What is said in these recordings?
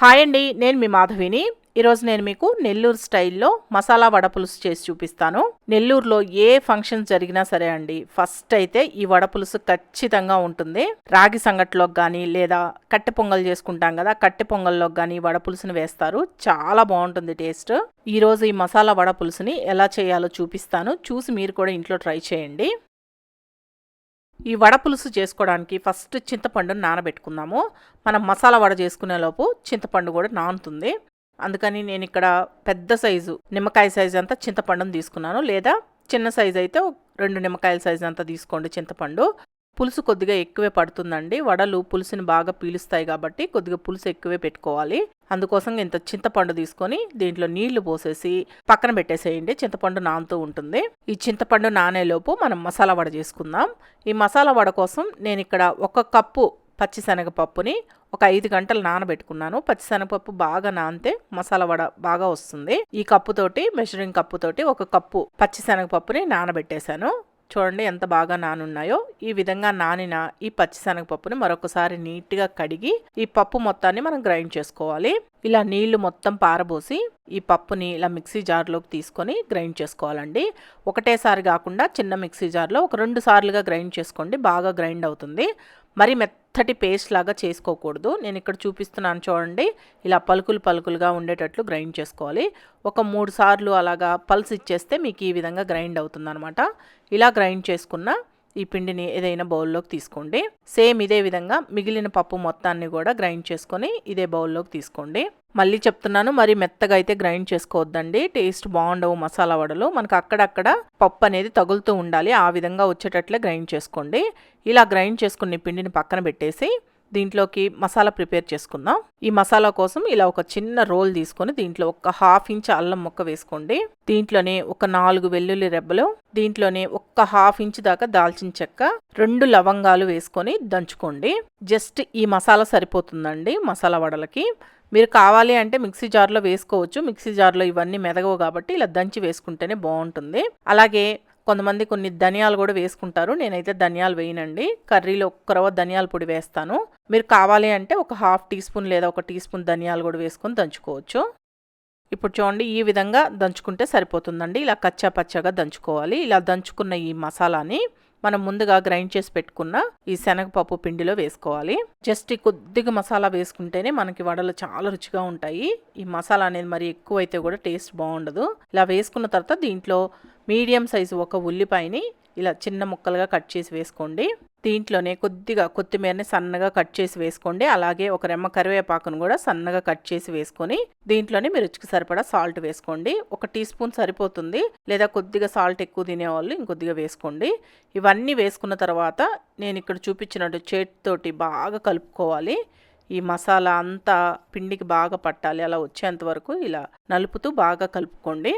Hi అండి నేను మీ మాధవిని. ఈరోజు నేను మీకు నెల్లూరు స్టైల్లో మసాలా వడపులుసు చేసి చూపిస్తాను. నెల్లూరులో ఏ ఫంక్షన్ జరిగినా సరే అండి ఫస్ట్ అయితే ఈ వడపులుసు ఖచ్చితంగా ఉంటుంది. రాగి సంగట్లోకి కానీ లేదా కట్టె పొంగల్ చేసుకుంటాం కదా కట్టె పొంగల్లోకి కానీ వడపులుసుని వేస్తారు. చాలా బాగుంటుంది టేస్ట్. ఈరోజు ఈ మసాలా వడపులుసుని ఎలా చేయాలో చూపిస్తాను. చూసి మీరు కూడా ఇంట్లో ట్రై చేయండి. ఈ వడ పులుసు చేసుకోవడానికి ఫస్ట్ చింతపండును నానబెట్టుకుందాము. మనం మసాలా వడ చేసుకునే లోపు చింతపండు కూడా నానుతుంది. అందుకని నేను ఇక్కడ పెద్ద సైజు నిమ్మకాయ సైజు అంతా చింతపండును తీసుకున్నాను. లేదా చిన్న సైజు అయితే రెండు నిమ్మకాయల సైజు అంతా తీసుకోండి చింతపండు. పులుసు కొద్దిగా ఎక్కువే పడుతుందండి. వడలు పులుసుని బాగా పీలుస్తాయి కాబట్టి కొద్దిగా పులుసు ఎక్కువే పెట్టుకోవాలి. అందుకోసం ఇంత చింతపండు తీసుకొని దీంట్లో నీళ్ళు పోసేసి పక్కన పెట్టేసేయండి. చింతపండు నానుతూ ఉంటుంది. ఈ చింతపండు నానేలోపు మనం మసాలా వడ చేసుకుందాం. ఈ మసాలా వడ కోసం నేను ఇక్కడ ఒక కప్పు పచ్చిశనగపప్పుని ఒక ఐదు గంటలు నానబెట్టుకున్నాను. పచ్చిశనగపప్పు బాగా నానితే మసాలా వడ బాగా వస్తుంది. ఈ కప్పుతోటి మెషరింగ్ కప్పుతోటి ఒక కప్పు పచ్చిశనగపప్పుని నానబెట్టేశాను. చూడండి ఎంత బాగా నానున్నాయో. ఈ విధంగా నానిన ఈ పచ్చిశనగపప్పుని మరొకసారి నీట్గా కడిగి ఈ పప్పు మొత్తాన్ని మనం గ్రైండ్ చేసుకోవాలి. ఇలా నీళ్ళు మొత్తం పారబోసి ఈ పప్పుని ఇలా మిక్సీ జార్లోకి తీసుకొని గ్రైండ్ చేసుకోవాలండి. ఒకటేసారి కాకుండా చిన్న మిక్సీ జార్లో ఒక రెండు సార్లుగా గ్రైండ్ చేసుకోండి. బాగా గ్రైండ్ అవుతుంది. మరి మెత్తటి పేస్ట్ లాగా చేసుకోకూడదు. నేను ఇక్కడ చూపిస్తున్నాను చూడండి. ఇలా పలుకులు పలుకులుగా ఉండేటట్లు గ్రైండ్ చేసుకోవాలి. ఒక మూడు సార్లు అలాగా పల్స్ ఇచ్చేస్తే మీకు ఈ విధంగా గ్రైండ్ అవుతుందనమాట ఇలా గ్రైండ్ చేసుకున్న ఈ పిండిని ఏదైనా బౌల్లోకి తీసుకోండి. సేమ్ ఇదే విధంగా మిగిలిన పప్పు మొత్తాన్ని కూడా గ్రైండ్ చేసుకొని ఇదే బౌల్లోకి తీసుకోండి. మళ్ళీ చెప్తున్నాను మరి మెత్తగా అయితే గ్రైండ్ చేసుకోవద్దండి. టేస్ట్ బాగుండవు మసాలా వడలు. మనకు అక్కడక్కడ పప్పు అనేది తగులుతూ ఉండాలి. ఆ విధంగా వచ్చేటట్లే గ్రైండ్ చేసుకోండి. ఇలా గ్రైండ్ చేసుకున్న పిండిని పక్కన పెట్టేసి దీంట్లోకి మసాలా ప్రిపేర్ చేసుకుందాం. ఈ మసాలా కోసం ఇలా ఒక చిన్న రోల్ తీసుకొని దీంట్లో ఒక హాఫ్ ఇంచ్ అల్లం ముక్క వేసుకోండి. దీంట్లోనే ఒక నాలుగు వెల్లుల్లి రెబ్బలు దీంట్లోనే ఒక్క హాఫ్ ఇంచ్ దాకా దాల్చిన చెక్క రెండు లవంగాలు వేసుకొని దంచుకోండి. జస్ట్ ఈ మసాలా సరిపోతుందండి మసాలా వడలకి. మీరు కావాలి అంటే మిక్సీ జార్లో వేసుకోవచ్చు. మిక్సీ జార్లో ఇవన్నీ మెదగవు కాబట్టి ఇలా దంచి వేసుకుంటేనే బాగుంటుంది. అలాగే కొంతమంది కొన్ని ధనియాలు కూడా వేసుకుంటారు. నేనైతే ధనియాలు వేయనండి. కర్రీలో ఒక్క రవ్వ ధనియాల పొడి వేస్తాను. మీరు కావాలి అంటే ఒక హాఫ్ టీ స్పూన్ లేదా ఒక టీ స్పూన్ ధనియాలు కూడా వేసుకొని దంచుకోవచ్చు. ఇప్పుడు చూడండి ఈ విధంగా దంచుకుంటే సరిపోతుందండి. ఇలా కచ్చా పచ్చగా దంచుకోవాలి. ఇలా దంచుకున్న ఈ మసాలాని మనం ముందుగా గ్రైండ్ చేసి పెట్టుకున్న ఈ శనగపప్పు పిండిలో వేసుకోవాలి. జస్ట్ ఈ కొద్దిగా మసాలా వేసుకుంటేనే మనకి వడలు చాలా రుచిగా ఉంటాయి. ఈ మసాలా అనేది మరి ఎక్కువ అయితే కూడా టేస్ట్ బాగుండదు. ఇలా వేసుకున్న తర్వాత దీంట్లో మీడియం సైజు ఒక ఉల్లిపాయని ఇలా చిన్న ముక్కలుగా కట్ చేసి వేసుకోండి. దీంట్లోనే కొద్దిగా కొత్తిమీరని సన్నగా కట్ చేసి వేసుకోండి. అలాగే ఒక రెమ్మ కరివేపాకును కూడా సన్నగా కట్ చేసి వేసుకొని దీంట్లోనే మీరు రుచికి సరిపడా సాల్ట్ వేసుకోండి. ఒక టీ స్పూన్ సరిపోతుంది. లేదా కొద్దిగా సాల్ట్ ఎక్కువ తినేవాళ్ళు ఇంకొద్దిగా వేసుకోండి. ఇవన్నీ వేసుకున్న తర్వాత నేను ఇక్కడ చూపించినట్టు చేతితోటి బాగా కలుపుకోవాలి. ఈ మసాలా అంతా పిండికి బాగా పట్టాలి. అలా వచ్చేంత వరకు ఇలా నలుపుతూ బాగా కలుపుకోండి.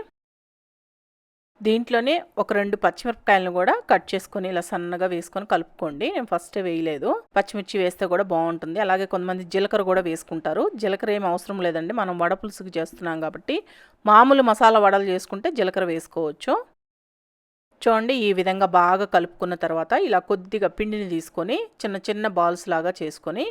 దీంట్లోనే ఒక రెండు పచ్చిమిరపకాయలను కూడా కట్ చేసుకొని ఇలా సన్నగా వేసుకొని కలుపుకోండి. నేను ఫస్ట్ వేయలేదు. పచ్చిమిర్చి వేస్తే కూడా బాగుంటుంది. అలాగే కొంతమంది జీలకర్ర కూడా వేసుకుంటారు. జీలకర్ర ఏం అవసరం లేదండి. మనం వడ పులుసుకు చేస్తున్నాం కాబట్టి మామూలు మసాలా వడలు చేసుకుంటే జీలకర్ర వేసుకోవచ్చు. చూడండి ఈ విధంగా బాగా కలుపుకున్న తర్వాత ఇలా కొద్దిగా పిండిని తీసుకొని చిన్న చిన్న బాల్స్ లాగా చేసుకొని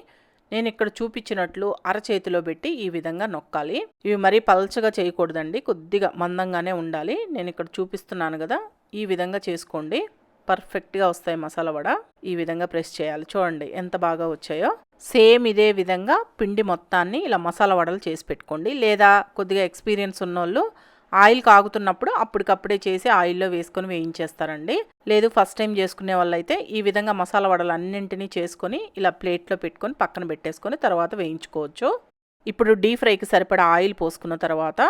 నేను ఇక్కడ చూపించినట్లు అరచేతిలో పెట్టి ఈ విధంగా నొక్కాలి. ఇవి మరీ పల్చగా చేయకూడదండి. కొద్దిగా మందంగానే ఉండాలి. నేను ఇక్కడ చూపిస్తున్నాను కదా ఈ విధంగా చేసుకోండి. పర్ఫెక్ట్గా వస్తాయి మసాలా వడ. ఈ విధంగా ప్రెస్ చేయాలి. చూడండి ఎంత బాగా వచ్చాయో. సేమ్ ఇదే విధంగా పిండి మొత్తాన్ని ఇలా మసాలా వడలు చేసి పెట్టుకోండి. లేదా కొద్దిగా ఎక్స్పీరియన్స్ ఉన్నోళ్ళు ఆయిల్ కాగుతున్నప్పుడు అప్పటికప్పుడే చేసి ఆయిల్లో వేసుకొని వేయించేస్తారండి. లేదు ఫస్ట్ టైం చేసుకునే వాళ్ళైతే ఈ విధంగా మసాలా వడలు అన్నింటినీ చేసుకొని ఇలా ప్లేట్లో పెట్టుకొని పక్కన పెట్టేసుకొని తర్వాత వేయించుకోవచ్చు. ఇప్పుడు డీప్ ఫ్రైకి సరిపడా ఆయిల్ పోసుకున్న తర్వాత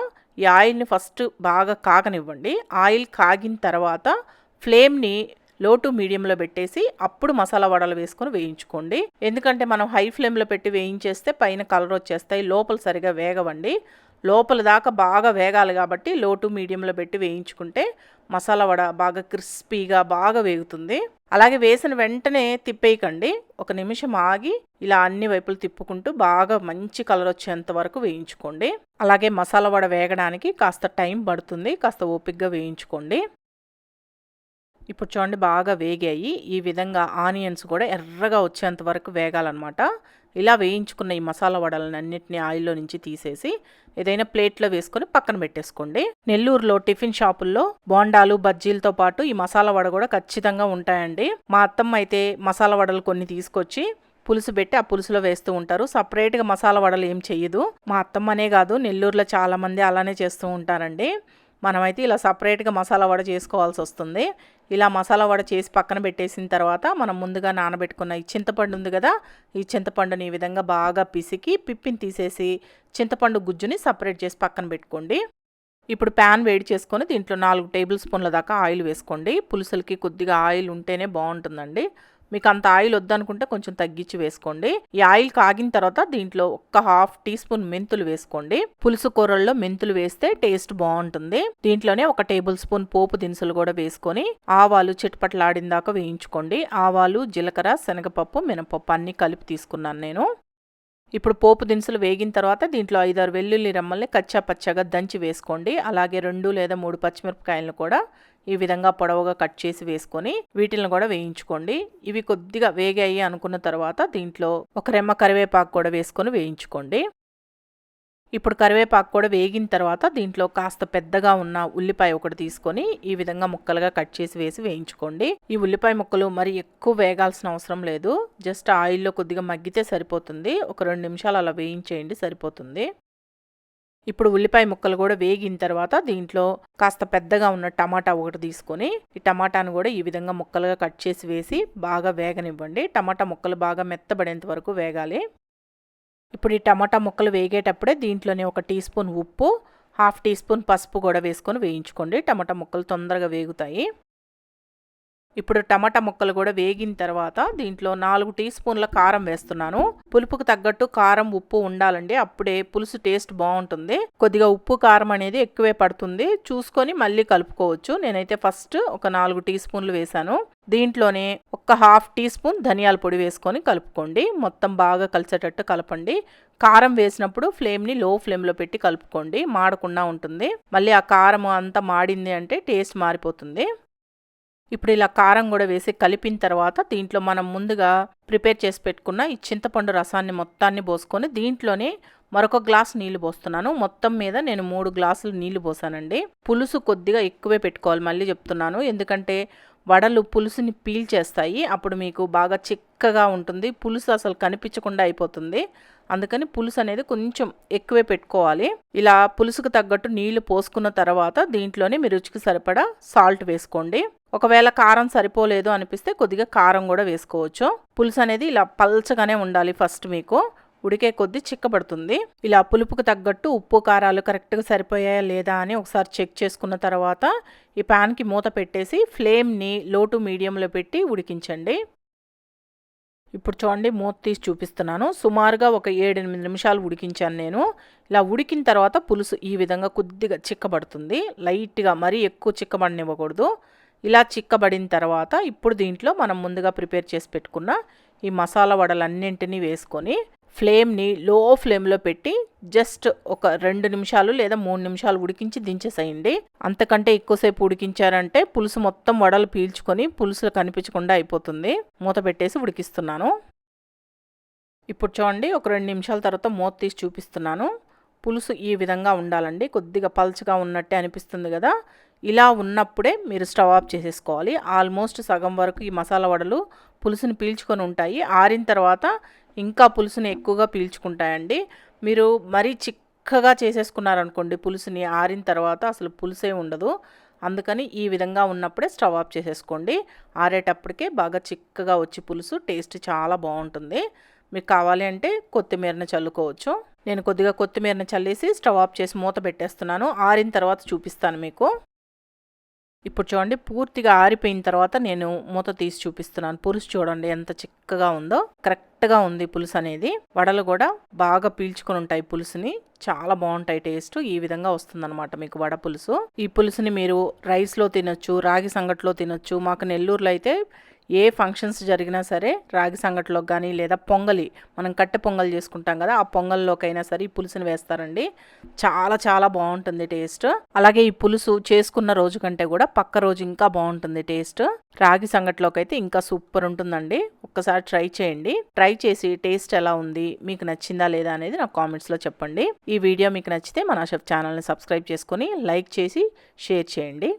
ఈ ఆయిల్ని ఫస్ట్ బాగా కాగనివ్వండి. ఆయిల్ కాగిన తర్వాత ఫ్లేమ్ని లో టు మీడియంలో పెట్టేసి అప్పుడు మసాలా వడలు వేసుకొని వేయించుకోండి. ఎందుకంటే మనం హై ఫ్లేమ్లో పెట్టి వేయించేస్తే పైన కలర్ వచ్చేస్తాయి లోపల సరిగా వేగవండి. లోపల దాకా బాగా వేగాలి కాబట్టి లో టు మీడియంలో పెట్టి వేయించుకుంటే మసాలా వడ బాగా క్రిస్పీగా బాగా వేగుతుంది. అలాగే వేసిన వెంటనే తిప్పేయకండి. ఒక నిమిషం ఆగి ఇలా అన్ని వైపులు తిప్పుకుంటూ బాగా మంచి కలర్ వచ్చేంత వరకు వేయించుకోండి. అలాగే మసాలా వడ వేగడానికి కాస్త టైం పడుతుంది. కాస్త ఓపిక్గా వేయించుకోండి. ఇప్పుడు చూడండి బాగా వేగాయి. ఈ విధంగా ఆనియన్స్ కూడా ఎర్రగా వచ్చేంత వరకు వేగాలన్నమాట. ఇలా వేయించుకున్న ఈ మసాలా వడలను అన్నింటినీ ఆయిల్లో నుంచి తీసేసి ఏదైనా ప్లేట్లో వేసుకొని పక్కన పెట్టేసుకోండి. నెల్లూరులో టిఫిన్ షాపుల్లో బోండాలు బజ్జీలతో పాటు ఈ మసాలా వడ కూడా ఖచ్చితంగా ఉంటాయండి. మా అత్తమ్మ అయితే మసాలా వడలు కొన్ని తీసుకొచ్చి పులుసు పెట్టి ఆ పులుసులో వేస్తూ ఉంటారు. సపరేట్గా మసాలా వడలు ఏం చెయ్యదు. మా అత్తమ్మనే కాదు నెల్లూరులో చాలామంది అలానే చేస్తూ ఉంటారండి. మనమైతే ఇలా సపరేట్గా మసాలా వడ చేసుకోవాల్సి వస్తుంది. ఇలా మసాలా వడ చేసి పక్కన పెట్టేసిన తర్వాత మనం ముందుగా నానబెట్టుకున్న ఈ చింతపండు ఉంది కదా ఈ చింతపండుని ఈ విధంగా బాగా పిసికి పిప్పిని తీసేసి చింతపండు గుజ్జుని సపరేట్ చేసి పక్కన పెట్టుకోండి. ఇప్పుడు ప్యాన్ వేడి చేసుకొని దీంట్లో నాలుగు టేబుల్ స్పూన్ల దాకా ఆయిల్ వేసుకోండి. పులుసులకి కొద్దిగా ఆయిల్ ఉంటేనే బాగుంటుందండి. మీకు అంత ఆయిల్ వద్దనుకుంటే కొంచెం తగ్గించి వేసుకోండి. ఈ ఆయిల్ కాగిన తర్వాత దీంట్లో ఒక్క హాఫ్ టీ స్పూన్ మెంతులు వేసుకోండి. పులుసు కూరల్లో మెంతులు వేస్తే టేస్ట్ బాగుంటుంది. దీంట్లోనే ఒక టేబుల్ స్పూన్ పోపు దినుసులు కూడా వేసుకొని ఆవాలు చిట్పట్లాడిన దాకా వేయించుకోండి. ఆవాలు జీలకర్ర శనగపప్పు మినపప్పు అన్ని కలిపి తీసుకున్నాను నేను. ఇప్పుడు పోపు దినుసులు వేగిన తర్వాత దీంట్లో ఐదారు వెల్లుల్లి రెమ్మల్ని కచ్చా పచ్చగా దంచి వేసుకోండి. అలాగే రెండు లేదా మూడు పచ్చిమిరపకాయలను కూడా ఈ విధంగా పొడవుగా కట్ చేసి వేసుకొని వీటిని కూడా వేయించుకోండి. ఇవి కొద్దిగా వేగాయి అనుకున్న తర్వాత దీంట్లో ఒక రెమ్మ కరివేపాకు కూడా వేసుకొని వేయించుకోండి. ఇప్పుడు కరివేపాకు కూడా వేగిన తర్వాత దీంట్లో కాస్త పెద్దగా ఉన్న ఉల్లిపాయ ఒకటి తీసుకొని ఈ విధంగా ముక్కలుగా కట్ చేసి వేసి వేయించుకోండి. ఈ ఉల్లిపాయ ముక్కలు మరి ఎక్కువ వేగాల్సిన అవసరం లేదు. జస్ట్ ఆయిల్లో కొద్దిగా మగ్గితే సరిపోతుంది. ఒక రెండు నిమిషాలు అలా వేయించేయండి సరిపోతుంది. ఇప్పుడు ఉల్లిపాయ ముక్కలు కూడా వేగిన తర్వాత దీంట్లో కాస్త పెద్దగా ఉన్న టమాటా ఒకటి తీసుకొని ఈ టమాటాను కూడా ఈ విధంగా ముక్కలుగా కట్ చేసి వేసి బాగా వేగనివ్వండి. టమాటా ముక్కలు బాగా మెత్తబడేంత వరకు వేగాలి. ఇప్పుడు ఈ టమాటా ముక్కలు వేగేటప్పుడే దీంట్లోనే ఒక టీ స్పూన్ ఉప్పు హాఫ్ టీ స్పూన్ పసుపు కూడా వేసుకొని వేయించుకోండి. టమాటా ముక్కలు తొందరగా వేగుతాయి. ఇప్పుడు టమాటా ముక్కలు కూడా వేగిన తర్వాత దీంట్లో నాలుగు టీ స్పూన్ల కారం వేస్తున్నాను. పులుపుకు తగ్గట్టు కారం ఉప్పు ఉండాలండి. అప్పుడే పులుసు టేస్ట్ బాగుంటుంది. కొద్దిగా ఉప్పు కారం అనేది ఎక్కువే పడుతుంది. చూసుకొని మళ్ళీ కలుపుకోవచ్చు. నేనైతే ఫస్ట్ ఒక నాలుగు టీ స్పూన్లు వేశాను. దీంట్లోనే ఒక హాఫ్ టీ స్పూన్ ధనియాల పొడి వేసుకొని కలుపుకోండి. మొత్తం బాగా కలిసేటట్టు కలపండి. కారం వేసినప్పుడు ఫ్లేమ్ని లో ఫ్లేమ్లో పెట్టి కలుపుకోండి. మాడకుండా ఉంటుంది. మళ్ళీ ఆ కారం అంతా మాడింది అంటే టేస్ట్ మారిపోతుంది. ఇప్పుడు ఇలా కారం కూడా వేసి కలిపిన తర్వాత దీంట్లో మనం ముందుగా ప్రిపేర్ చేసి పెట్టుకున్న ఈ చింతపండు రసాన్ని మొత్తాన్ని పోసుకొని దీంట్లోనే మరొక గ్లాస్ నీళ్ళు పోస్తున్నాను. మొత్తం మీద నేను మూడు గ్లాసులు నీళ్ళు పోసానండి. పులుసు కొద్దిగా ఎక్కువే పెట్టుకోవాలి మళ్ళీ చెప్తున్నాను. ఎందుకంటే వడలు పులుసుని పీల్ చేస్తాయి. అప్పుడు మీకు బాగా చిక్కగా ఉంటుంది. పులుసు అసలు కనిపించకుండా అయిపోతుంది. అందుకని పులుసు అనేది కొంచెం ఎక్కువే పెట్టుకోవాలి. ఇలా పులుసుకు తగ్గట్టు నీళ్ళు పోసుకున్న తర్వాత దీంట్లోనే మీ రుచికి సరిపడా సాల్ట్ వేసుకోండి. ఒకవేళ కారం సరిపోలేదు అనిపిస్తే కొద్దిగా కారం కూడా వేసుకోవచ్చు. పులుసు అనేది ఇలా పల్చగానే ఉండాలి ఫస్ట్ మీకు. ఉడికే కొద్దీ చిక్కబడుతుంది. ఇలా పులుపుకు తగ్గట్టు ఉప్పు కారాలు కరెక్ట్గా సరిపోయాయా లేదా అని ఒకసారి చెక్ చేసుకున్న తర్వాత ఈ ప్యాన్కి మూత పెట్టేసి ఫ్లేమ్ని లో టు మీడియంలో పెట్టి ఉడికించండి. ఇప్పుడు చూడండి మూత తీసి చూపిస్తున్నాను. సుమారుగా ఒక ఏడెనిమిది నిమిషాలు ఉడికించాను నేను. ఇలా ఉడికిన తర్వాత పులుసు ఈ విధంగా కొద్దిగా చిక్కబడుతుంది. లైట్గా మరీ ఎక్కువ చిక్కబడనివ్వకూడదు. ఇలా చిక్కబడిన తర్వాత ఇప్పుడు దీంట్లో మనం ముందుగా ప్రిపేర్ చేసి పెట్టుకున్న ఈ మసాలా వడలన్నింటినీ వేసుకొని ఫ్లేమ్ని లో ఫ్లేమ్లో పెట్టి జస్ట్ ఒక రెండు నిమిషాలు లేదా మూడు నిమిషాలు ఉడికించి దించేసేయండి. అంతకంటే ఎక్కువసేపు ఉడికించారంటే పులుసు మొత్తం వడలు పీల్చుకొని పులుసులు కనిపించకుండా అయిపోతుంది. మూత పెట్టేసి ఉడికిస్తున్నాను. ఇప్పుడు చూడండి ఒక రెండు నిమిషాల తర్వాత మూత తీసి చూపిస్తున్నాను. పులుసు ఈ విధంగా ఉండాలండి. కొద్దిగా పల్చగా ఉన్నట్టే అనిపిస్తుంది కదా. ఇలా ఉన్నప్పుడే మీరు స్టవ్ ఆఫ్ చేసేసుకోవాలి. ఆల్మోస్ట్ సగం వరకు ఈ మసాలా వడలు పులుసుని పీల్చుకొని ఉంటాయి. ఆరిన తర్వాత ఇంకా పులుసుని ఎక్కువగా పీల్చుకుంటాయండి. మీరు మరీ చిక్కగా చేసేసుకున్నారనుకోండి పులుసుని ఆరిన తర్వాత అసలు పులుసే ఉండదు. అందుకని ఈ విధంగా ఉన్నప్పుడే స్టవ్ ఆఫ్ చేసేసుకోండి. ఆరేటప్పటికే బాగా చిక్కగా వచ్చి పులుసు టేస్ట్ చాలా బాగుంటుంది. మీకు కావాలి అంటే కొత్తిమీరని చల్లుకోవచ్చు. నేను కొద్దిగా కొత్తిమీరని చల్లేసి స్టవ్ ఆఫ్ చేసి మూత పెట్టేస్తున్నాను. ఆరిన తర్వాత చూపిస్తాను మీకు. ఇప్పుడు చూడండి పూర్తిగా ఆరిపోయిన తర్వాత నేను మూత తీసి చూపిస్తున్నాను. పులుసు చూడండి ఎంత చిక్కగా ఉందో. కరెక్ట్ మెత్తగా ఉంది పులుసు అనేది. వడలు కూడా బాగా పీల్చుకొని ఉంటాయి పులుసుని. చాలా బాగుంటాయి టేస్ట్. ఈ విధంగా వస్తుందన్నమాట మీకు వడ పులుసు. ఈ పులుసుని మీరు రైస్లో తినొచ్చు రాగి సంగట్లో తినొచ్చు. మాకు నెల్లూరులో అయితే ఏ ఫంక్షన్స్ జరిగినా సరే రాగి సంగటిలోకి కానీ లేదా పొంగలి మనం కట్టె పొంగల్ చేసుకుంటాం కదా ఆ పొంగల్లోకైనా సరే ఈ పులుసుని వేస్తారండి. చాలా చాలా బాగుంటుంది టేస్ట్. అలాగే ఈ పులుసు చేసుకున్న రోజు కంటే కూడా పక్క రోజు ఇంకా బాగుంటుంది టేస్ట్. రాగి సంగటిలోకి అయితే ఇంకా సూపర్ ఉంటుందండి. ఒక్కసారి ట్రై చేయండి. ట్రై ట్రై చేసి టేస్ట్ ఎలా ఉంది మీకు నచ్చిందా లేదా అనేది నాకు కామెంట్స్లో చెప్పండి. ఈ వీడియో మీకు నచ్చితే మన షెఫ్ ఛానల్ని సబ్స్క్రైబ్ చేసుకొని లైక్ చేసి షేర్ చేయండి.